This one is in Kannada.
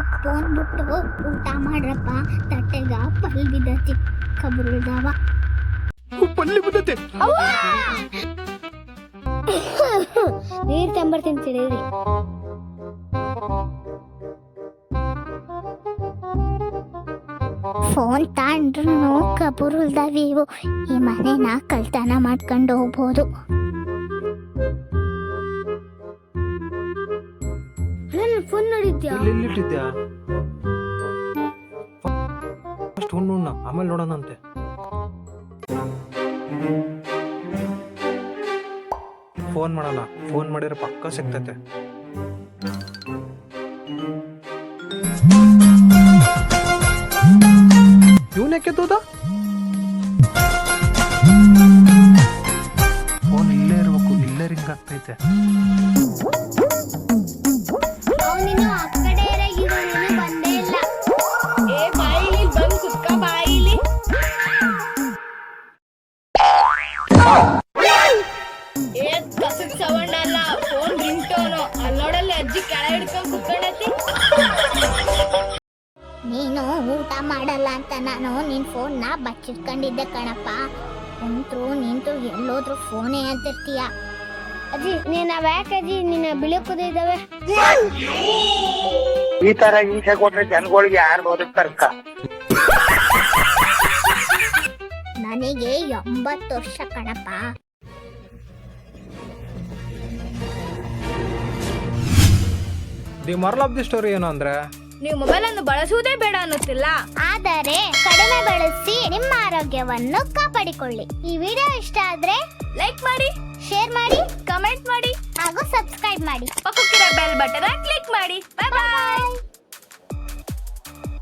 ಫೋನ್ ತೊಂದ್ಬಿಟ್ಟು ಊಟ ಮಾಡ್ರಪ್ಪ. ತಟ್ಟೆಗ ಪಲ್ ಬಿದ್ದತಿ ಕಬ್ರುಳ್ದವ ಪಲ್ಲಿ ಬಿದ್ದತಿ. ನೀರ್ ತಂಬರ್ತೀನಿ ತಿಳಿರಿ ಫೋನ್ ತಾಂಡ್ರು ಕಬುರುಳ್ದವಿವು ಈ ಮನೆನ ಕಳ್ತನ ಮಾಡ್ಕೊಂಡು ಹೋಗ್ಬೋದು. ಇಲ್ಲಿ ಎಲ್ಲಿಟ್ಟಿದ್ಯಾ ಫಸ್ಟ್ ಹುಣ್ಣ ಆಮೇಲೆ ನೋಡೋಣಂತೆ. ಫೋನ್ ಮಾಡೋಣ ಫೋನ್ ಮಾಡಿದ್ರೆ ಪಕ್ಕ ಸಿಗ್ತೈತೆ. ಇವನ್ ಯಾಕೆ ತೋದ ಫೋನ್ ಇಲ್ಲೇ ಇರ್ಬೇಕು, ಇಲ್ಲೇ ರಿಂಗ್ ಆಗ್ತೈತೆ. ನೀನು ಊಟ ಮಾಡಲ್ಲ ಅಂತ ನಾನು ನಿನ್ ಫೋನ್ ಫೋನ್ನ ಬಚ್ಚಿಟ್ಕೊಂಡಿದ್ದೆ ಕಣಪ್ಪ. ನಿಂತು ನಿಂತು ಎಲ್ಲೋದ್ರು ಫೋನೇ ಅಂತಿರ್ತೀಯ. ಅಜ್ಜಿ ನೀನ ಯಾಕೆ ಅಜ್ಜಿ ನಿನ್ನ ಬಿಳುಕುದ ಇದಾವೆ? ಈ ತರ ಹಿಂಸೆ ಕೊಟ್ರೆ ಜನಗಳಿಗೆ ಯಾರು ಬದುಕ್ತಾರಕ್ಕ ನನಗೆ ಎಂಬತ್ತು ವರ್ಷ ಕಣಪ್ಪ. The moral of the story ಏನು ಅಂದ್ರೆ? ನೀವು ಮೊಬೈಲ್ ಅನ್ನು ಬಳಸುವುದೇ ಬೇಡ ಅನ್ನುತ್ತಿಲ್ಲ. ಆದರೆ ಕಡಿಮೆ ಬಳಸಿ ನಿಮ್ಮ ಆರೋಗ್ಯವನ್ನು ಕಾಪಾಡಿಕೊಳ್ಳಿ. ಈ ವಿಡಿಯೋ ಇಷ್ಟ ಆದ್ರೆ ಲೈಕ್ ಮಾಡಿ ಶೇರ್ ಮಾಡಿ ಕಮೆಂಟ್ ಮಾಡಿ ಹಾಗೂ ಸಬ್ಸ್ಕ್ರೈಬ್ ಮಾಡಿ. ಪಕ್ಕಕ್ಕಿರೋ ಬೆಲ್ ಬಟನ್ ಕ್ಲಿಕ್ ಮಾಡಿ. ಬಾಯ್ ಬಾಯ್